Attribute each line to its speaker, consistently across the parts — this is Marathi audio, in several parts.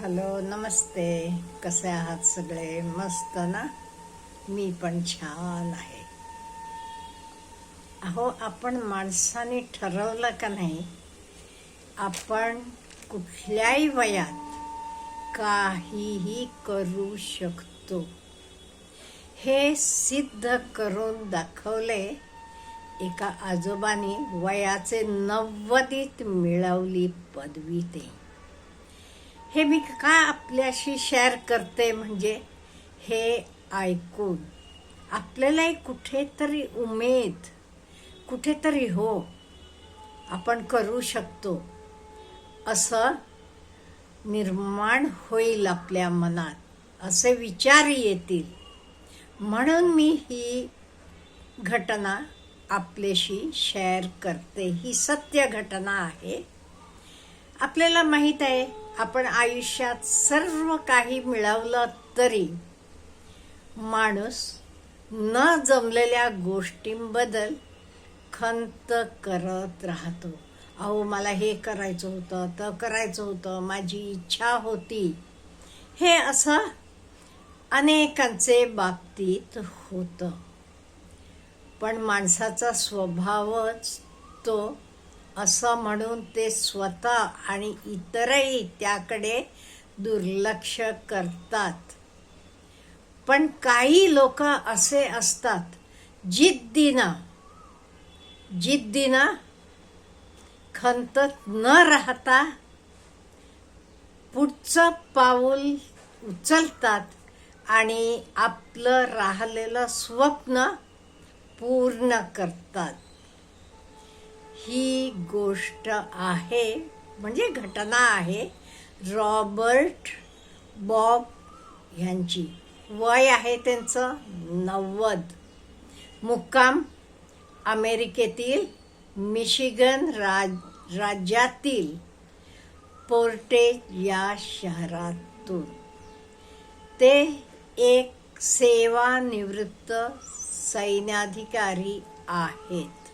Speaker 1: हॅलो नमस्ते. कसे आहात सगळे? मस्त ना? मी पण छान आहे. अहो आपण माणसाने ठरवलं का नाही? आपण कुठल्याही वयात काहीही करू शकतो. हे सिद्ध करून दाखवले एका आजोबाने वयाचे नव्वदीत मिळवली पदवी ते. हे मी का आपल्याशी शेअर करते म्हणजे हे ऐकून. आपल्यालाही कुठेतरी उमेद कुठेतरी हो आपण करू शकतो. असं निर्माण होईल आपल्या मनात असे विचार येतील. म्हणून मी ही घटना आपल्याशी शेअर करते. ही सत्य घटना आहे. आपल्याला माहीत आहे आपण आयुष्यात सर्व काही मिळवलं तरी माणूस न जमलेल्या गोष्टींबद्दल खंत करत राहतो. अहो मला हे करायचं होतं तर करायचं होतं माझी इच्छा होती. हे असं अनेकांचे बाबतीत होतं. पण माणसाचा स्वभावच तो असं म्हणून ते स्वतः आणि इतरही त्याकडे दुर्लक्ष करतात. पण काही लोक असे असतात जिद्दीनं जिद्दीनं खंतत न राहता पुढचं पाऊल उचलतात आणि आपलं राहिलेलं स्वप्न पूर्ण करतात. ही गोष्ट आहे म्हणजे घटना आहे रॉबर्ट बॉब ह्यांची वय आहे त्यांचं नव्वद. मुक्काम अमेरिकेतील मिशिगन राज राज्यातील पोर्टेज या शहरातून. ते एक सेवानिवृत्त सैन्याधिकारी आहेत.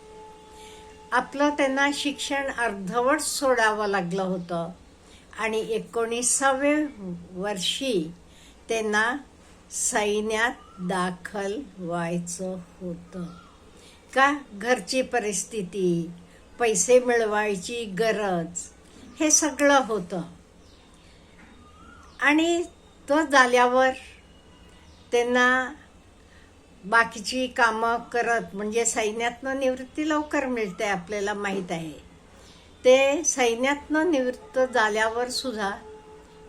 Speaker 1: आपलं त्यांना शिक्षण अर्धवट सोडावं लागलं होतं. आणि एकोणीसाव्या वर्षी त्यांना सैन्यात दाखल व्हायचं होतं. का? घरची परिस्थिती पैसे मिळवायची गरज हे सगळं होतं. आणि तो झाल्यावर त्यांना बाकीची कामं करत म्हणजे सैन्यातनं निवृत्ती लवकर मिळते आपल्याला माहीत आहे. ते सैन्यातनं निवृत्त झाल्यावर सुद्धा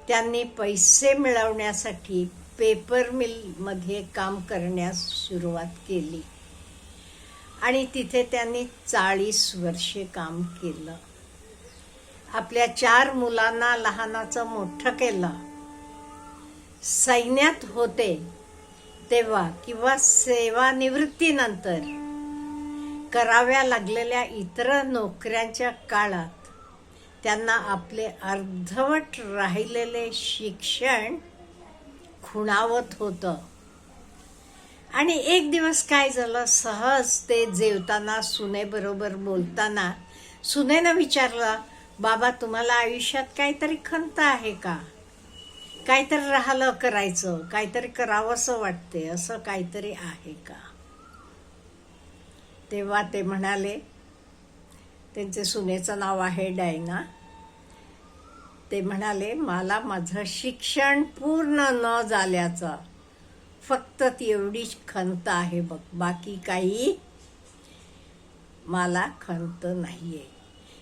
Speaker 1: त्यांनी पैसे मिळवण्यासाठी पेपर मिलमध्ये काम करण्यास सुरुवात केली. आणि तिथे त्यांनी चाळीस वर्षे काम केलं. आपल्या चार मुलांना लहानाचं मोठं केलं. सैन्यात होते. तेव्हा किंवा सेवानिवृत्तीनंतर कराव्या लागलेल्या इतर नोकऱ्यांच्या काळात त्यांना आपले अर्धवट राहिलेले शिक्षण खुणावत होतं. आणि एक दिवस काय झालं? सहज ते जेवताना सुनेबरोबर बोलताना सुनेनं विचारलं बाबा तुम्हाला आयुष्यात काहीतरी खंत आहे का? काहीतरी राहिलं करायचं काहीतरी करावंसं वाटते असं काहीतरी आहे का? तेव्हा ते म्हणाले त्यांचे सुनेचं नाव आहे डायना. ते म्हणाले मला माझं शिक्षण पूर्ण न झाल्याचं फक्त ती एवढीच खंत आहे बघ. बाकी काही मला खंत नाही आहे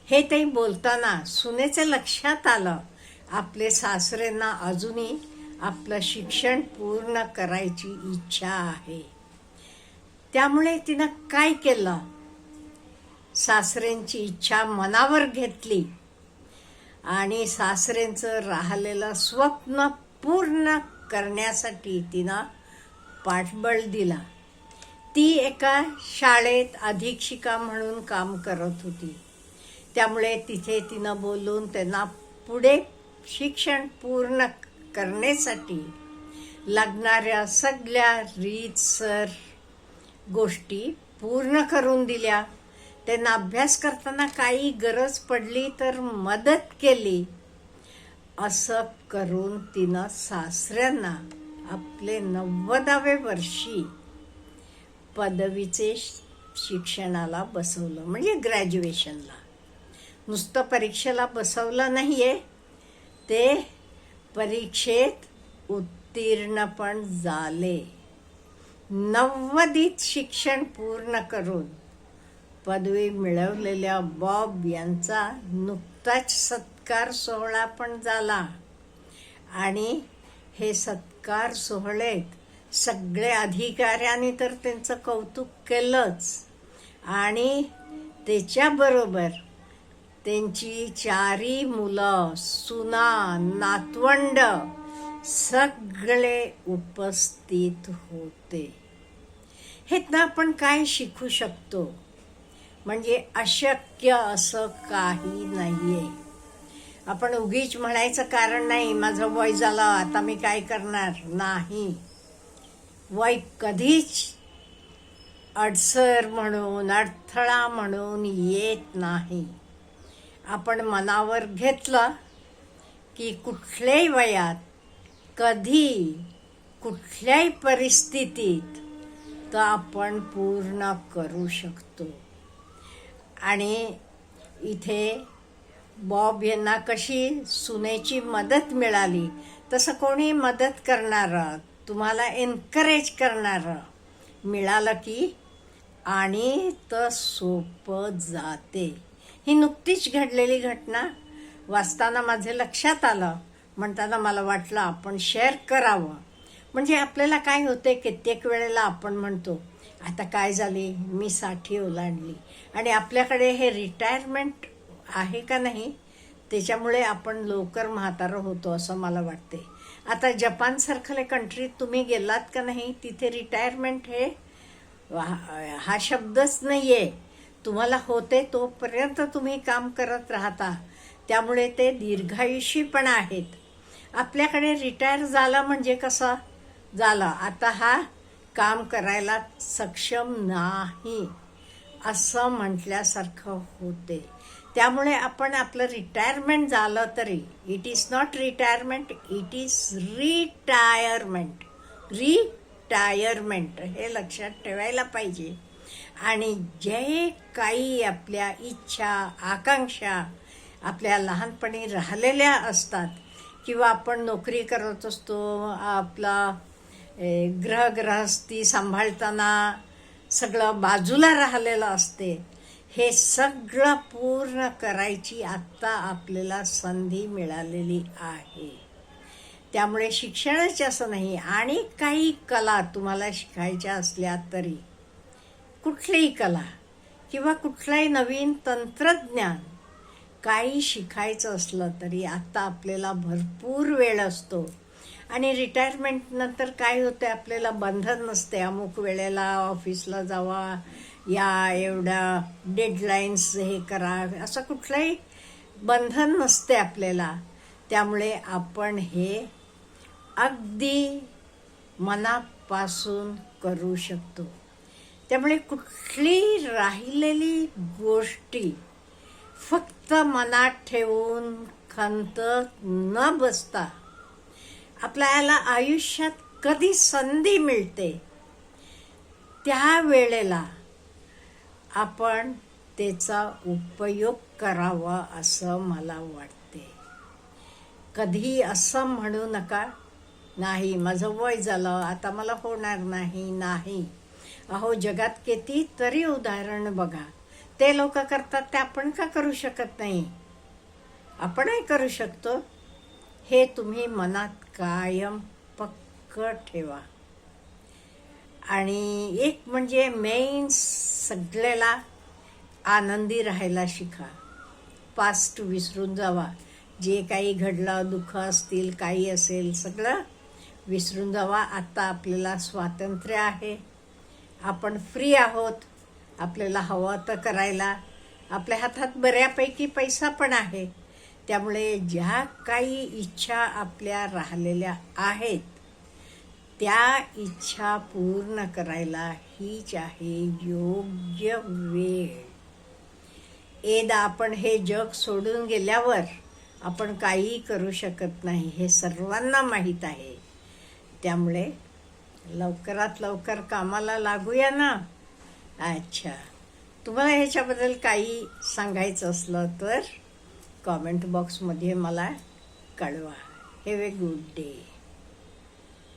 Speaker 1: हे ते बोलताना सुनेचं लक्षात आलं. आपले सासरेंना अजूनही आपलं शिक्षण पूर्ण करायची इच्छा आहे. त्यामुळे तिनं काय केलं? सासऱ्यांची इच्छा मनावर घेतली आणि सासऱ्यांचं राहिलेलं स्वप्न पूर्ण करण्यासाठी तिनं पाठबळ दिला. ती एका शाळेत अधीक्षिका म्हणून काम करत होती. त्यामुळे तिथे तिनं बोलून त्यांना पुढे शिक्षण पूर्ण करण्यासाठी लागणाऱ्या सगळ्या रीतसर गोष्टी पूर्ण करून दिल्या. त्यांना अभ्यास करताना काही गरज पडली तर मदत केली. असं करून तिनं सासऱ्यांना आपले नव्वदावे वर्षी पदवीचे शिक्षणाला बसवलं म्हणजे ग्रॅज्युएशनला नुसतं परीक्षेला बसवलं नाही आहे ते परीक्षेत उत्तीर्ण पण झाले. नव्वदीत शिक्षण पूर्ण करून पदवी मिळवलेल्या बॉब यांचा नुकताच सत्कार सोहळा पण झाला. आणि हे सत्कार सोहळेत सगळे अधिकाऱ्यांनी तर त्यांचं कौतुक केलंच. आणि त्याच्याबरोबर त्यांची चारी मुलं सुना नातवंड सगळे उपस्थित होते. हेतनं आपण काय शिकू शकतो? म्हणजे अशक्य असं काही नाहीये. आपण उगीच म्हणायचं कारण नाही माझं वय झालं आता मी काय करणार? नाही. वय कधीच अडसर म्हणून अडथळा म्हणून येत नाही. आपण मनावर घेतलं की कुठल्याही वयात कधी कुठल्याही परिस्थितीत तर आपण पूर्ण करू शकतो. आणि इथे बॉब यांना कशी सुनेची मदत मिळाली तसं कोणी मदत करणारं तुम्हाला एनकरेज करणारं मिळालं की आणि तर सोपं जाते. ही नुकतीच घडलेली घटना वाचताना माझे लक्षात आलं. म्हणताना मला वाटलं आपण शेअर करावं. म्हणजे आपल्याला काय होते कित्येक वेळेला आपण म्हणतो आता काय झाली? मी साठी ओलांडली. आणि आपल्याकडे हे रिटायरमेंट आहे का नाही? त्याच्यामुळे आपण लवकर म्हातारं होतो असं मला वाटते. आता जपानसारखले कंट्रीत तुम्ही गेलात का नाही? तिथे रिटायरमेंट हे हा शब्दच नाही आहे तुम्हाला होते तोपर्यंत तुम्ही काम करत राहता. त्यामुळे ते दीर्घायुषी पण आहेत. आपल्याकडे रिटायर झाला म्हणजे कसं? झालं. आता हा काम करायला सक्षम नाही असं म्हटल्यासारखं होते. त्यामुळे आपण आपलं रिटायरमेंट झालं तरी it is not retirement it is retirement retirement हे लक्षात ठेवायला पाहिजे. आणि जे काही आपल्या इच्छा आकांक्षा आपल्या लहानपणी राहिलेल्या असतात किंवा आपण नोकरी करत असतो आपला ग्रहग्रहस्थी सांभाळताना सगळं बाजूला राहिलेलं असते हे सगळं पूर्ण करायची आत्ता आपल्याला संधी मिळालेली आहे. त्यामुळे शिक्षणच असं नाही आणि काही कला तुम्हाला शिकायच्या असल्या तरी कुठलीही कला किंवा कुठलंही नवीन तंत्रज्ञान काही शिकायचं असलं तरी आता आपल्याला भरपूर वेळ असतो. आणि रिटायरमेंटनंतर काय होतं आपल्याला बंधन नसते. अमुक वेळेला ऑफिसला जावा या एवढ्या डेडलाईन्स हे करा असं कुठलंही बंधन नसते आपल्याला. त्यामुळे आपण हे अगदी मनापासून करू शकतो. त्यामुळे कुठली राहिलेली गोष्टी फक्त मनात ठेवून खंत न बसता आपल्याला आयुष्यात कधी संधी मिळते त्या वेळेला आपण त्याचा उपयोग करावा असं मला वाटते. कधी असं म्हणू नका नाही माझं वय झालं आता मला होणार नाही नाही. अहो जगात किती तरी उदाहरण बघा. ते लोक करतात ते आपण का करू शकत नाही? आपणही करू शकतो. हे तुम्ही मनात कायम पक्क ठेवा. आणि एक म्हणजे मेन सगळ्याला आनंदी राहायला शिका. पास्ट विसरून जावा. जे काही घडलं दुःख असतील काही असेल सगळं विसरून जावा. आत्ता आपल्याला स्वातंत्र्य आहे. आपण फ्री आहोत. आपल्याला हवं तर करायला. आपल्या हातात बऱ्यापैकी पैसा पण आहे. त्यामुळे ज्या काही इच्छा आपल्या राहिलेल्या आहेत त्या इच्छा पूर्ण करायला हीच आहे योग्य वेळ. एकदा आपण हे जग सोडून गेल्यावर आपण काहीही करू शकत नाही हे सर्वांना माहीत आहे. त्यामुळे लवकरात लवकर कामाला लागूया ना? अच्छा. तुम्हाला ह्याच्याबद्दल काही सांगायचं असलं तर कॉमेंट बॉक्समध्ये मला कळवा. Have a good day